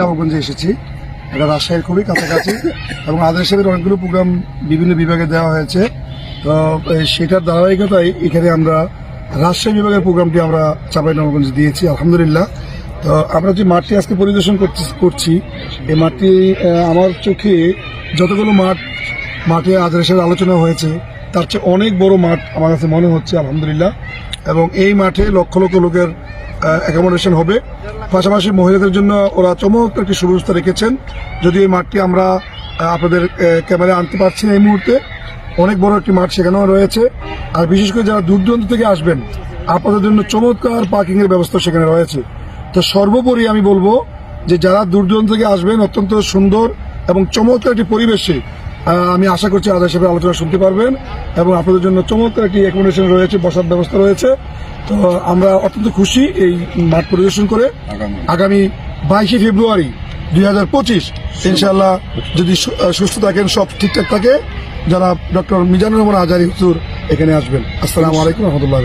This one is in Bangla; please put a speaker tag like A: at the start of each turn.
A: নবগঞ্জে এসেছি। এটা রাজশাহীর খুবই কাছাকাছি এবং আদার সাহেবের অনেকগুলো প্রোগ্রাম বিভিন্ন বিভাগে দেওয়া হয়েছে। তো সেটার ধারাবাহিকতায় এখানে আমরা রাজশাহী বিভাগের প্রোগ্রামটি আমরা চাপাই নবগঞ্জে দিয়েছি আলহামদুলিল্লাহ। তো আমরা যে মাঠটি আজকে পরিদর্শন করছি এই মাঠটি আমার চোখে যতগুলো মাঠ মাঠে আদার সাহেবের আলোচনা হয়েছে তার চেয়ে অনেক বড় মাঠ আমার কাছে মনে হচ্ছে আলহামদুলিল্লাহ। এবং এই মাঠে লক্ষ লক্ষ লোকের অ্যাকোমোডেশন হবে। পাশাপাশি মহিলাদের জন্য ওরা চমৎকার একটি সুব্যবস্থা রেখেছেন। যদি এই মাঠটি আমরা আপনাদের ক্যামেরায় আনতে পারছি এই মুহূর্তে। অনেক বড় একটি মাঠ সেখানেও রয়েছে। আর বিশেষ করে যারা দূর দূরান্ত থেকে আসবেন, আপনাদের জন্য চমৎকার পার্কিংয়ের ব্যবস্থা সেখানে রয়েছে। তো সর্বোপরি আমি বলব যে যারা দূর দূরান্ত থেকে আসবেন, অত্যন্ত সুন্দর এবং চমৎকার একটি পরিবেশে আমি আশা করছি আদার হিসেবে আলোচনা শুনতে পারবেন এবং আপনাদের জন্য চমৎকার একটি অ্যাকোমোডেশন রয়েছে, বসার ব্যবস্থা রয়েছে। তো আমরা অত্যন্ত খুশি এই মাঠ পরিদর্শন করে আগামী। বাইশে ফেব্রুয়ারি দুই হাজার পঁচিশ ইনশাল্লাহ যদি সুস্থ থাকেন সব ঠিকঠাক থাকে যারা ডক্টর মিজানুর রহমান আজারি হুজুর এখানে আসবেন। আসসালামু আলাইকুম রহমতুল্লাহ